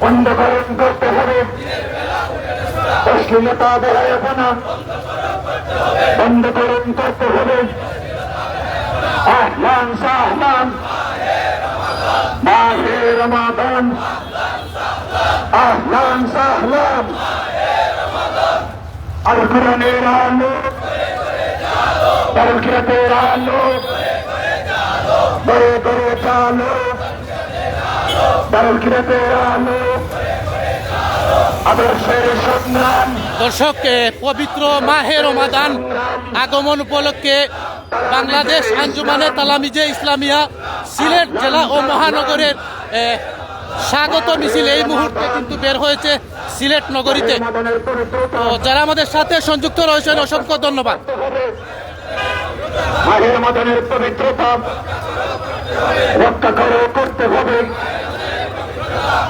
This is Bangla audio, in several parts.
বন্ধকরণ করতে হবে। অশ্লীলতা বেড়ায়পনা বন্ধকরণ করতে হবে। আহলান, সাহলান। মাহে রমাদান। আহলান, সাহলান। আল কোরআনের আলো। তরকিরাতের আলো। বড় বড় চালো। দর্শক পবিত্র মাহে রমাদান আগমন উপলক্ষে বাংলাদেশ আঞ্জুমানে তালামিজে ইসলামিয়া সিলেট জেলা ও মহানগরের স্বাগত মিছিল এই মুহূর্তে কিন্তু বের হয়েছে সিলেট নগরীতে। তো যারা আমাদের সাথে সংযুক্ত রয়েছেন অসংখ্য ধন্যবাদ। পবিত্রতা রক্ষা করতে হবে।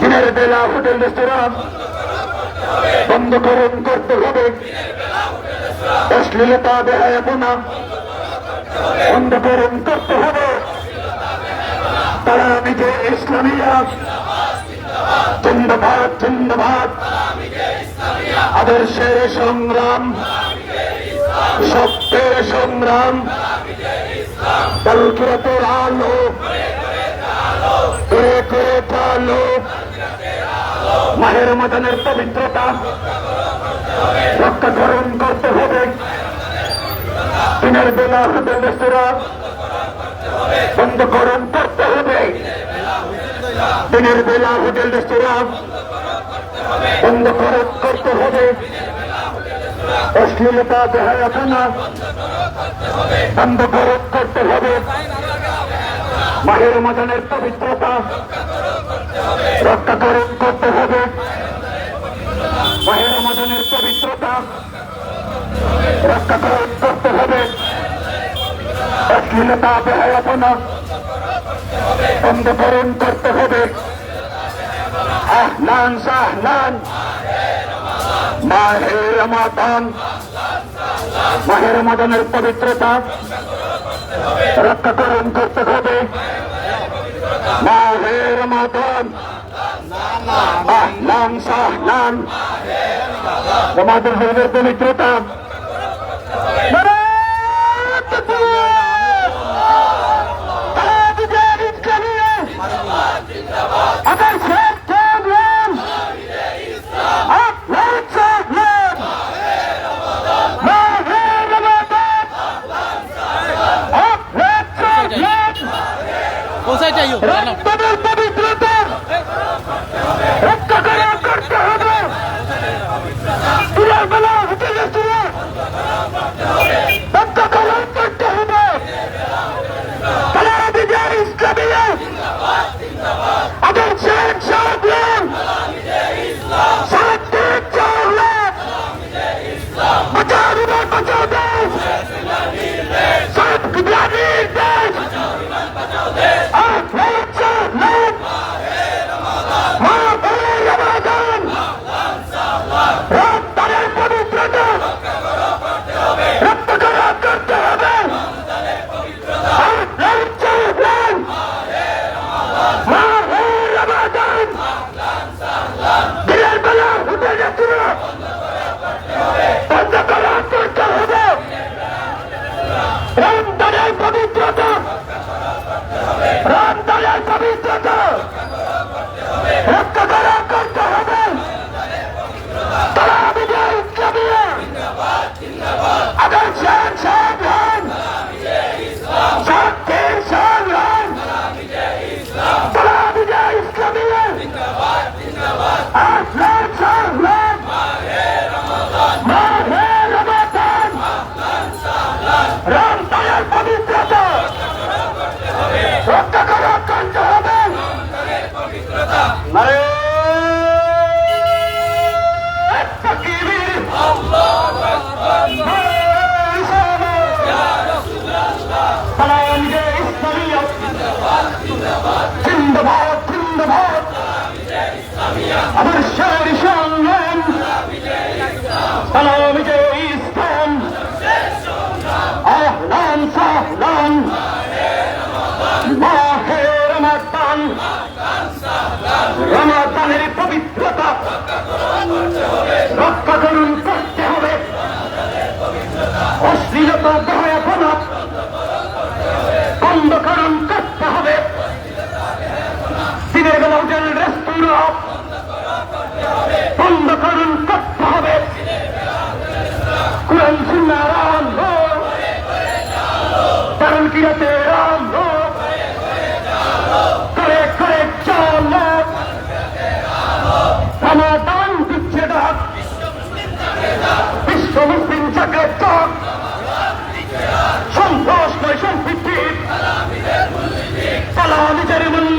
দিনের বেলা হোটেল রেস্তোরাঁ বন্ধকরণ করতে হবে। অশ্লীলতা বেহায়াপনা বন্ধকরণ করতে হবে। তারা নিজে ইসলামিয়া। জিন্দাবাদ জিন্দাবাদ। আদর্শের সংগ্রাম, সত্যের সংগ্রাম। কালকিরাতের আলো করে করে চালো মাহের মদনের পবিত্রতা রক্ষাকরণ করতে হবে। দিনের বেলা হোটেল রেস্তোরাঁ বন্ধকরণ করতে হবে। দিনের বেলা হোটেল রেস্তোরাঁ বন্ধকরণ করতে হবে। অশ্লীলতা দেহায়াপনা বন্ধকরণ করতে হবে। মাহের মদনের পবিত্রতা রক্ষাকরণ করতে হবে। মাহের মদনের পবিত্রতা রক্ষাকরণ করতে হবে। অশ্লীলতা, বেহায়াপনা বন্ধকরণ করতে হবে। আহলান সাহলান মাহে রমাদান। মাহে রমাদানের পবিত্রতা রক্ষাকরণ করতে হবে। মাহের রমাদান আহলান সাহলান রমাদান হলের পবিত্রতা নারায়ণ তাকবীর! তাকবীর ইসলামিয়া! আবার শেখ সংগ্রাম! আহলান সাহলান! মাহে রমাদান! আহলান সাহলান! পৌঁছাই যাইও জানাও। রক্তদের পবিত্রতা রক্ষা করে করতে হবে দিনের বেলা হোটেল রেস্তোরাঁ রক্ষা করে করতে হবে তারা বিজয় ইসলামিয়া আদর্শের সংগ্রাম অশ্লীলতা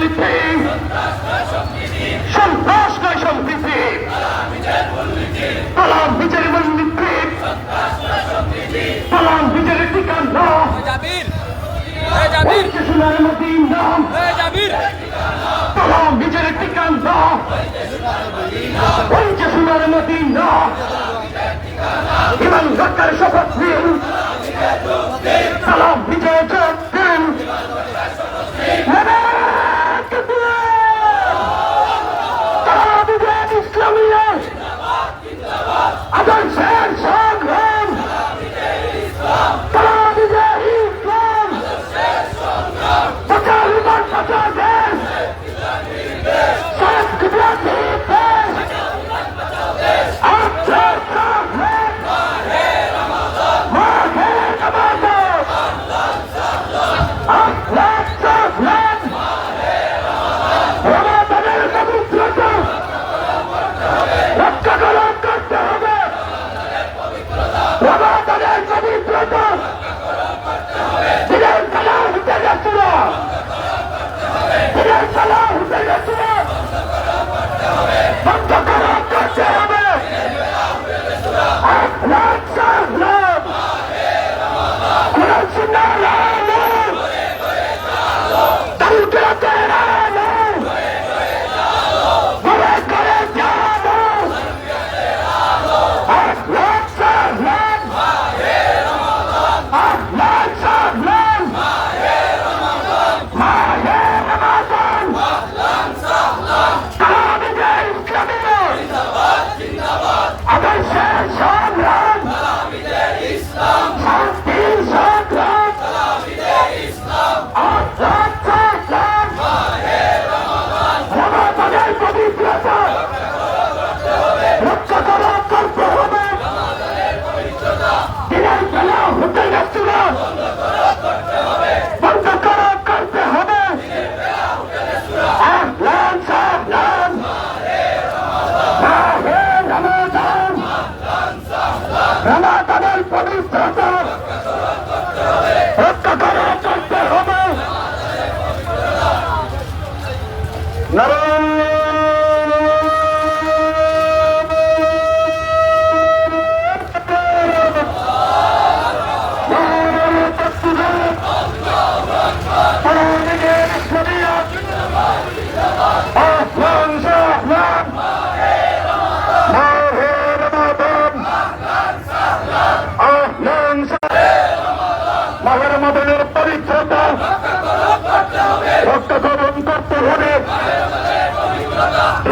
মূলনীতি। সন্তোষ নয় সম্পৃক্তি তালা নিজের মূলনীতি তালা নিজের ঠিকানা সোনার মদিন নাম তালা নিজের ঠিকানা পঞ্চে সোনার মদিন নাম ইমান রক্ষার শপথ নিন। সালাম বিজয় যোগ দিন।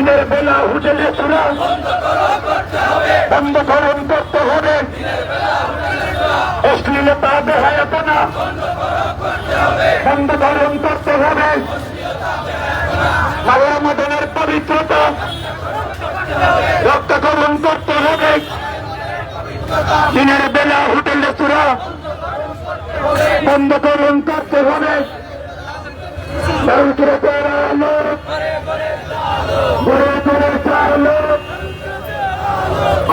দিনের বেলা হুজেলে চূড়া। বন্ধ গ্রহণ করতে হবে। অশ্লীলতা বেহায়াতনা বন্ধ গ্রহণ করতে হবে। মাহের মদনের পবিত্রতা। রক্ত গ্রহণ করতে হবে। দিনের বেলা হোটেল রেস্তোরাঁ বন্ধ করুন, করতে হবে। ঘুরে ঘুরে চালো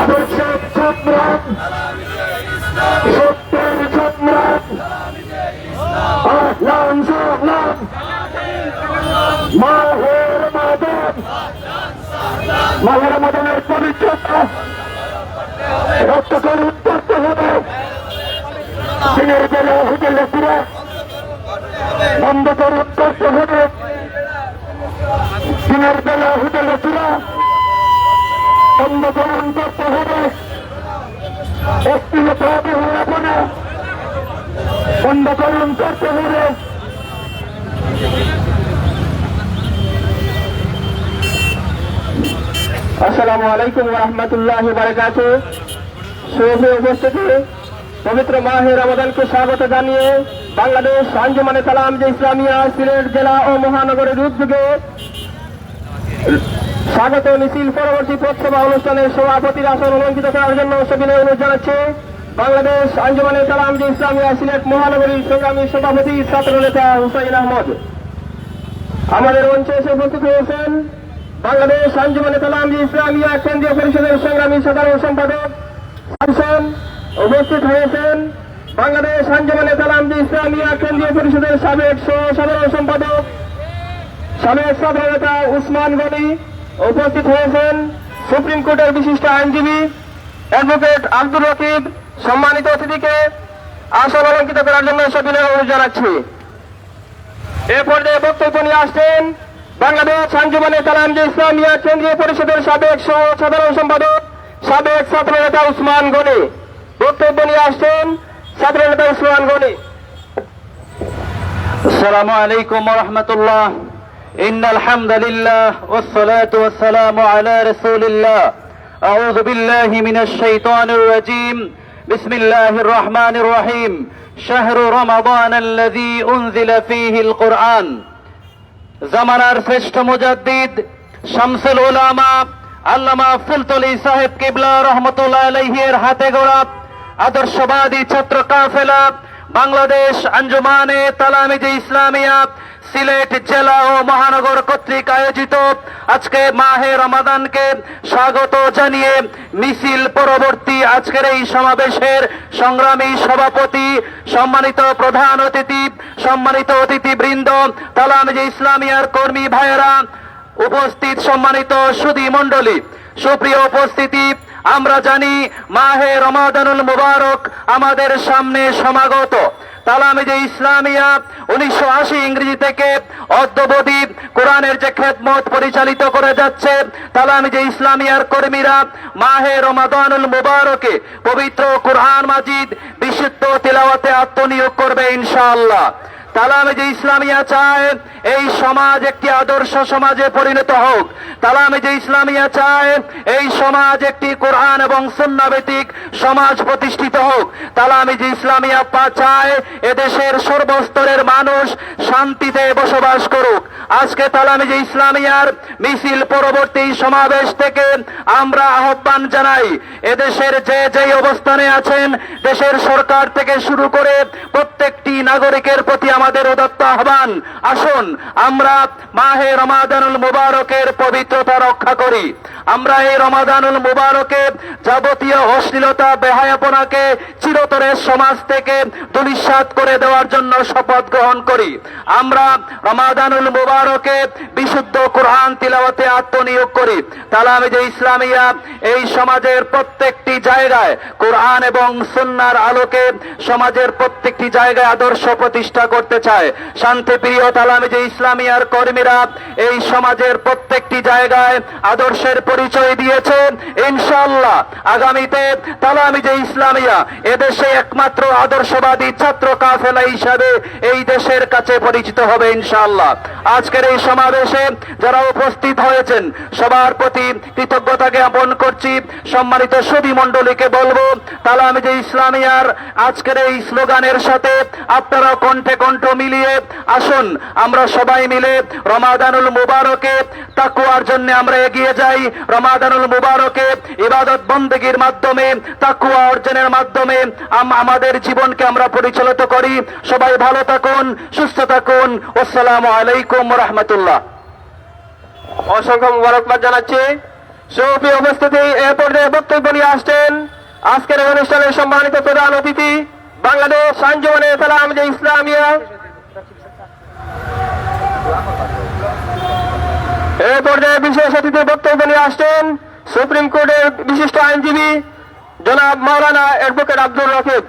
আদর্শের সম্রাট সত্যের সম্রাট আহলান সাহলান মাহের বন্ধ করতে হবে বেলা করতে হবে। বন্ধ করুন করতে হবে। আসসালামু আলাইকুম রহমতুল্লাহ বারকাত। উপস্থিতি, পবিত্র মাহের রমাদানকে স্বাগত জানিয়ে বাংলাদেশ আঞ্জুমানে সালাম যে ইসলামিয়া সিলেট জেলা ও মহানগরের উদ্যোগে স্বাগত মিছিল পরবর্তী পথসভা অনুষ্ঠানের সভাপতির আসন অলঙ্কিত করার জন্য সবিনয় অনুরোধ জানাচ্ছি। বাংলাদেশ আঞ্জুমানে সালাম যে ইসলামিয়া সিলেট মহানগরীর সংগ্রামী সভাপতি ছাত্র নেতা হুসাইন আহমদ। আমাদের মঞ্চে এসে উপস্থিত হয়েছেন বাংলাদেশ আঞ্জুমানে সালাম যে ইসলামিয়া কেন্দ্রীয় পরিষদের সংগ্রামী সাধারণ সম্পাদক হাসান। উপস্থিত হয়েছেন বাংলাদেশ আঞ্জুমানে সালাম যে ইসলামিয়া কেন্দ্রীয় পরিষদের সাবেক সহ সাধারণ সম্পাদক সাবেক ছাত্রনেতা উসমান গনি উপস্থিত হয়েছেন সুপ্রিম কোর্টের বিশিষ্ট আইনজীবী অ্যাডভোকেট আব্দুর রকিব। সম্মানিত অতিথিকে আসন অলঙ্কিত করার জন্য সবিনয় অনুরোধ জানাচ্ছি। এ পর্যায়ে বক্তব্য নিয়ে আসছেন বাংলাদেশ সাঞ্জুমানে তালাম যে ইসলামিয়া কেন্দ্রীয় পরিষদের সাবেক সহ সাধারণ সম্পাদক সাবেক ছাত্রনেতা উসমান গনি। বক্তব্য নিয়ে আসছেন ছাত্রনেতা উসমান গনি। আসসালামু আলাইকুম রহমতুল্লাহ। إن الحمد لله والصلاة والسلام على رسول الله أعوذ بالله من الشيطان الرجيم بسم الله الرحمن الرحيم شهر رمضان الذي أنزل فيه القرآن জামানার শ্রেষ্ঠ মুজাদ্দিদ শামসুল উলামা আল্লামা ফুলতলি সাহেব কিবলা রহমতুল্লাহ আলাইহির হাতে গড়া আদর্শবাদী ছাত্র কাফেলা বাংলাদেশ আঞ্জুমানে তালামিজে ইসলামিয়া সিলেট জেলা ও মহানগর কর্তৃক আয়োজিত আজকে মাহে রমাদানকে স্বাগত জানিয়ে মিছিল পরবর্তী আজকের এই সমাবেশের সংগ্রামী সভাপতি, সম্মানিত প্রধান অতিথি, সম্মানিত অতিথিবৃন্দ তালামিজে ইসলামিয়ার কর্মী ভাইয়েরা, উপস্থিত সম্মানিত সুদী মণ্ডলী, সুপ্রিয় উপস্থিতি আমরা জানি মাহে রমাদানুল মুবারক আমাদের সামনে সমাগত। তালামিজে ইসলামিয়া উনিশশো আশি ইংরেজি থেকে অদ্যবধি কোরআনের যে খেদমত পরিচালিত করে যাচ্ছে, তালামিজে ইসলামিয়ার কর্মীরা মাহে রমাদানুল মুবারকে পবিত্র কোরআন মাজিদ বিশুদ্ধ তিলাওয়াতে আত্মনিয়োগ করবে ইনশাআল্লাহ। তালামে যে ইসলামিয়া চায়, এই সমাজ একটি আদর্শ সমাজে পরিণত হোক। তালামে যে ইসলামিয়া চায়, এই সমাজ একটি কোরআন এবং সুন্নাভিত্তিক সমাজ প্রতিষ্ঠিত হোক। তালামে যে ইসলামিয়া পা চায়, এদেশের সর্বস্তরের মানুষ শান্তিতে বসবাস করুক। আজকে তালামে যে ইসলামিয়ার মিছিল পরবর্তী সমাবেশ থেকে আমরা আহ্বান জানাই, এদেশের যে যেই অবস্থানে আছেন, দেশের সরকার থেকে শুরু করে প্রত্যেকটি নাগরিকের প্রতি আমাদের উদত্ত আহ্বান, আসুন আমরা মাহে রমাদানুল মুবারকের পবিত্রতা রক্ষা করি। আমরা এই রমাদানুল মুবারকে যাবতীয় অশ্লীলতা, বেহায়াপনাকে চিরতরের সমাজ থেকে দুলিশ্বাত করে দেওয়ার জন্য শপথ গ্রহণ করি। আমরা রমাদানুল মুবারকে বিশুদ্ধ কোরআন তিলাওয়াতে আত্মনিয়োগ করি। তালামে যে ইসলামিয়া এই সমাজের প্রত্যেকটি জায়গায় কোরআন এবং সুন্নার আলোকে সমাজের প্রত্যেকটি জায়গায় আদর্শ প্রতিষ্ঠা করতে চায়। শান্তিপ্রিয় তালামে যে ইসলামিয়ার কর্মীরা এই সমাজের প্রত্যেকটি জায়গায় আদর্শের পরিচয় দিয়েছে। ইনশাআল্লাহ আগামীতে তালামি যে ইসলামিয়া এদেশে একমাত্র আদর্শবাদী ছাত্র কাফেলা হিসাবে এই দেশের কাছে পরিচিত হবে ইনশাআল্লাহ। আজকের এই সমাবেশে যারা উপস্থিত হয়েছেন, সবার প্রতি কৃতজ্ঞতা জ্ঞাপন করছি। সম্মানিত সবি মণ্ডলীকে বলব তালামি যে ইসলামিয়ার আজকের এই স্লোগানের সাথে আপনারা কণ্ঠে কণ্ঠ মিলিয়ে আসুন, আমরা সবাই মিলে রমাদানুল মুবারকে তাকুয়ার জন্য আমরা এগিয়ে যাই। রমাদানুল মুবারকে ইবাদত বন্দেগীর মাধ্যমে তাকুয়া অর্জনের মাধ্যমে আমাদের জীবনকে আমরা পরিচালিত করি। সবাই ভালো থাকুন, সুস্থ থাকুন। আসসালামু আলাইকুম রহমতুল্লাহ অসংখ্য মুবারকবাদ জানাচ্ছি। সুপ্রিয় উপস্থিতি এ পর্যায়ে বক্তব্য নিয়ে আসছেন। আজকের অনুষ্ঠানের সম্মানিত প্রধান অতিথি বাংলাদেশ আঞ্জুমানে সালাম যে ইসলামিয়া। এ পর্যায়ে বিশেষ অতিথি বক্তব্য নিয়ে আসছেন সুপ্রিম কোর্টের বিশিষ্ট আইনজীবী জনাব মাওলানা অ্যাডভোকেট আব্দুল রফিক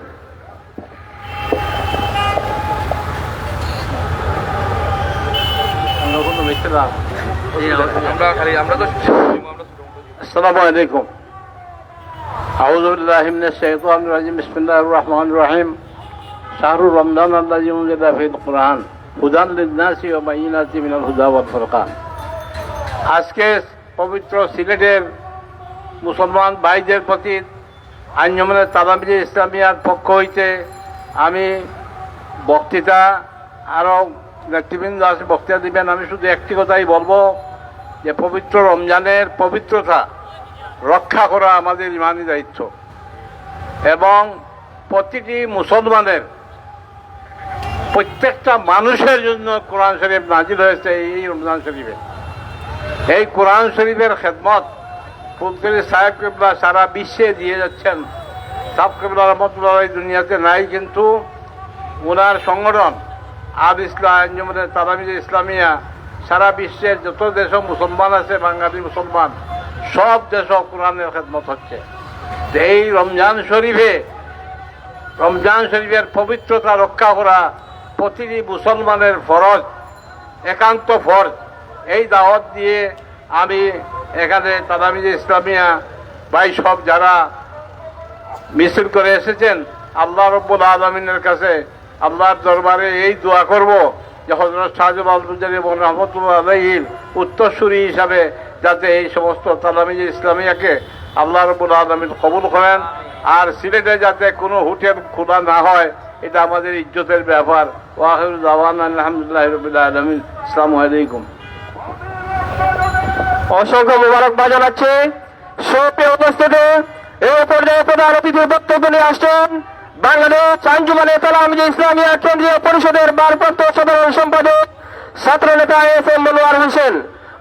আমরা তো আসসালামু আলাইকুম। أعوذ بالله من الشيطان الرجيم بسم الله الرحمن الرحيم شهر رمضان الذي أنزل فيه القرآن هدى للناس وبينات من الهدى والفرقان আজকে পবিত্র সিলেটের মুসলমান ভাইদের প্রতি আঞ্জমানের তালামিজি ইসলামিয়ার পক্ষ হইতে আমি বক্তৃতা আরও নেতৃবৃন্দ আছে বক্তৃতা দিবেন আমি শুধু একটি কথাই বলবো যে পবিত্র রমজানের পবিত্রতা রক্ষা করা আমাদের ইমানি দায়িত্ব। এবং প্রতিটি মুসলমানের, প্রত্যেকটা মানুষের জন্য কোরআন শরীফ নাজিল হয়েছে এই রমজান শরীফে। এই কোরআন শরীফের খেদমত ফুলতলি সাহেব কেবলা সারা বিশ্বে দিয়ে যাচ্ছেন। সাহেব কেবলা রহমতুল্লাহ দুনিয়াতে নাই, কিন্তু ওনার সংগঠন আব ইসলাম তালামিজ ইসলামিয়া, সারা বিশ্বের যত দেশ মুসলমান আছে, বাঙালি মুসলমান সব দেশ কোরআনের খেদমত হচ্ছে। এই রমজান শরীফে, রমজান শরীফের পবিত্রতা রক্ষা করা প্রতিটি মুসলমানের ফরজ, একান্ত ফরজ। এই দাওয়াত দিয়ে আমি এখানে তাদামিজ ইসলামিয়া ভাই সব যারা মিছিল করে এসেছেন, আল্লাহ রব্বুল আলমিনের কাছে, আল্লাহর দরবারে এই দোয়া করব। যে হজরত আলমুজারি এবং রহমতুল্লাহ আলহির উত্তরসূরি হিসাবে যাতে এই সমস্ত তালামিজ ইসলামিয়াকে আল্লাহ রব্বুল আলমিন কবুল করেন, আর সিলেটে যাতে কোনো হোটেল খোলা না হয়, এটা আমাদের ইজ্জতের ব্যাপার। ওয়াহির দাওয়ান আলহামদুলিল্লাহ রবিল্লা আলমিন। আসসালামু আলাইকুম। অসংখ্য মোবারকবাদ জানাচ্ছি। সপে উপস্থিতি এই পর্যায়ে প্রধান অতিথির বক্তব্য নিয়ে আসছেন। বাংলাদেশ আঞ্জুমানে তালামিজি ইসলামিয়া কেন্দ্রীয় পরিষদের ভারপ্রাপ্ত সাধারণ সম্পাদক ছাত্র নেতা এস এম মনোয়ার হোসেন।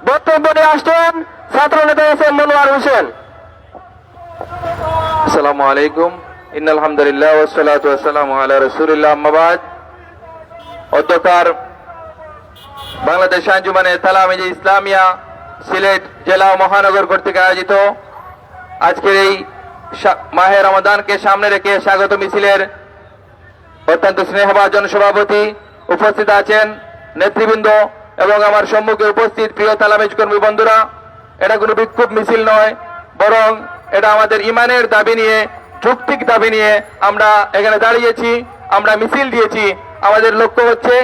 বক্তব্য নিয়ে আসছেন ছাত্র নেতা এস এম মনোয়ার হোসেন। আসসালামু আলাইকুম। ইন্নাল হামদুলিল্লাহ ওয়াসসালাতু ওয়াসসালামু আলা রাসূলিল্লাহ আম্মা বাদ। অধ্যকার বাংলাদেশ আঞ্জুমানে তালামিজি ইসলামিয়া সিলেট জেলা মহানগর কর্তৃক আয়োজিত আজকের এই মাহে রমাদানকে সামনে রেখে স্বাগত মিছিলের অত্যন্ত স্নেহভাজন সভাপতি উপস্থিত আছেন নেতৃবৃন্দ এবং আমার সম্মুখে উপস্থিত প্রিয় তালামিজ কর্মী বন্ধুরা। এটা কোনো বিক্ষোভ মিছিল নয়, বরং এটা আমাদের ইমানের দাবি নিয়ে, যৌক্তিক দাবি নিয়ে আমরা এখানে দাঁড়িয়েছি, আমরা মিছিল দিয়েছি। আমাদের লক্ষ্য হচ্ছে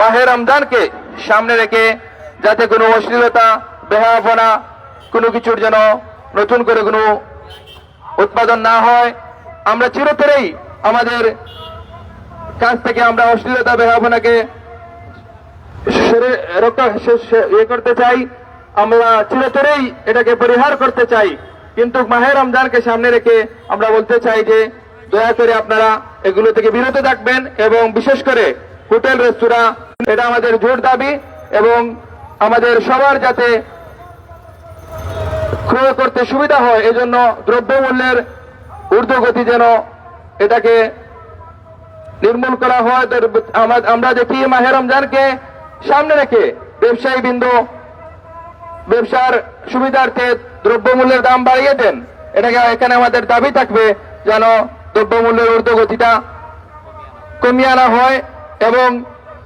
মাহে রমজানকে সামনে রেখে যাতে কোনো অশ্লীলতা বেহাপনা কোনো কিছুর যেন নতুন করে কোনো উৎপাদন না হয়, আমরা চিরতরেই আমাদের কাছ থেকে আমরা অশ্লীলতা সে- ইয়ে করতে চাই, আমরা চিরতরেই এটাকে পরিহার করতে চাই। কিন্তু মাহে রমজানকে সামনে রেখে আমরা বলতে চাই যে, দয়া করে আপনারা এগুলো থেকে বিরত থাকবেন এবং বিশেষ করে হোটেল, রেস্তোরাঁ, এটা আমাদের জোর দাবি এবং আমাদের সবার যাতে ক্রয় করতে সুবিধা হয়, এজন্য দ্রব্যমূল্যের ঊর্ধ্বগতি যেন এটাকে নির্মূল করা হয়। আমরা দেখি মাহে রমজানকে সামনে রেখে ব্যবসায়ী বিন্দু ব্যবসার সুবিধার্থে দ্রব্যমূল্যের দাম বাড়িয়ে দেন, এটাকে এখানে আমাদের দাবি থাকবে যেন দ্রব্যমূল্যের ঊর্ধ্বগতিটা কমিয়ে আনা হয়। এবং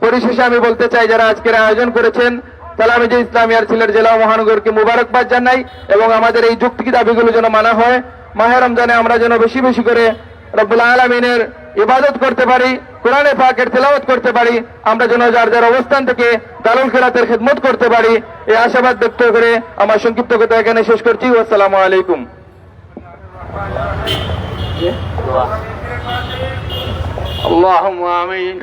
পরিশেষে আমি বলতে চাই, যারা আজকের আয়োজন করেছেন তালামিজি ইসলামিয়ার সিলেট জেলা ও মহানগরকে মুবারকবাদ জানাই এবং আমাদের এই যুক্তি দাবিগুলো যেন মানা হয় মাহে রমজানে আমরা যেন বেশি বেশি করে রব্বুল আলমিনের ইবাদত করতে পারি কোরআনে পাকের তেলাওয়াত করতে পারি আমরা যেন যার যার অবস্থান থেকে দারুল খেরাতের খেদমত করতে পারি এই আশাবাদ ব্যক্ত করে আমার সংক্ষিপ্ত কথা এখানে শেষ করছি আসসালামু আলাইকুম اللهم آمين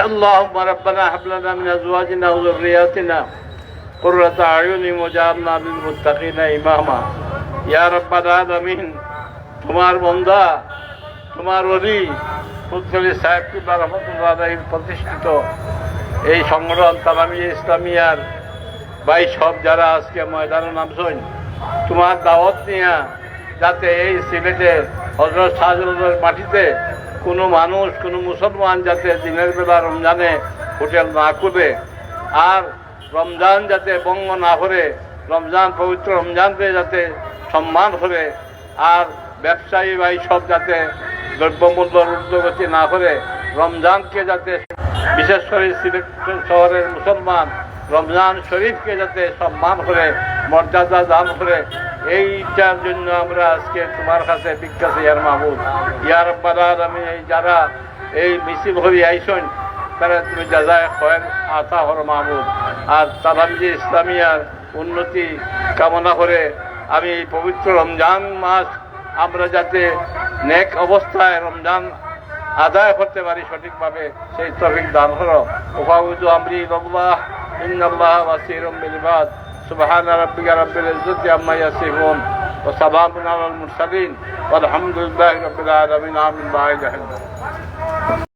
اللهم ربنا هب لنا من أزواجنا وذرياتنا قرة أعين وجعلنا للمتقين إماما يا رب العالمين তোমার বন্দা তোমার অলি ফুলতলি সাহেবকে রহমতুল্লাহ আলাইহির প্রতিষ্ঠিত এই সংগঠন তালামি ইসলামিয়ার ভাই সব যারা আজকে ময়দানে নামছেন তোমার দাওয়াত নিয়ে যাতে এই সিলেটে হজরত শাহজালালের মাটিতে কোনো মানুষ, কোনো মুসলমান যাতে দিনের বেলা রমজানে হোটেল না করবে আর রমজান যাতে বঙ্গ না করে, রমজান পবিত্র রমজানকে যাতে সম্মান করে আর ব্যবসায়ী ভাই সব যাতে দ্রব্যমূল্যর ঊর্ধ্বগতি না করে, রমজানকে যাতে বিশেষ করে সিলেট শহরের মুসলমান রমজান শরীফকে যাতে সম্মান করে, মর্যাদা দান করে এইটার জন্য আমরা আজকে তোমার কাছে বিখ্যাত ইয়ার মাহবুব। ইয়ার বাদার আমি এই যারা এই মিছিল হরি আইসন, তারা তুমি যাজায় খয়ের আতা হর মাহবুব। আর তালামজি ইসলামিয়ার উন্নতি কামনা করে আমি এই পবিত্র রমজান মাস আমরা যাতে নেক অবস্থায় রমজান আদায় করতে পারি সঠিকভাবে, সেই তফিক দান করো। ওফাউদু আমরি ইল্লাল্লাহ ইন্নাল্লাহ বাসীরুম বিল ইবাদ সুবহান রাব্বিকা রাব্বিল ইজ্জতি আম্মা ইয়াসিফুন ওয়া সালামুন আলাল মুরসালিন ওয়া আলহামদুলিল্লাহি রাব্বিল আলামিন আমিন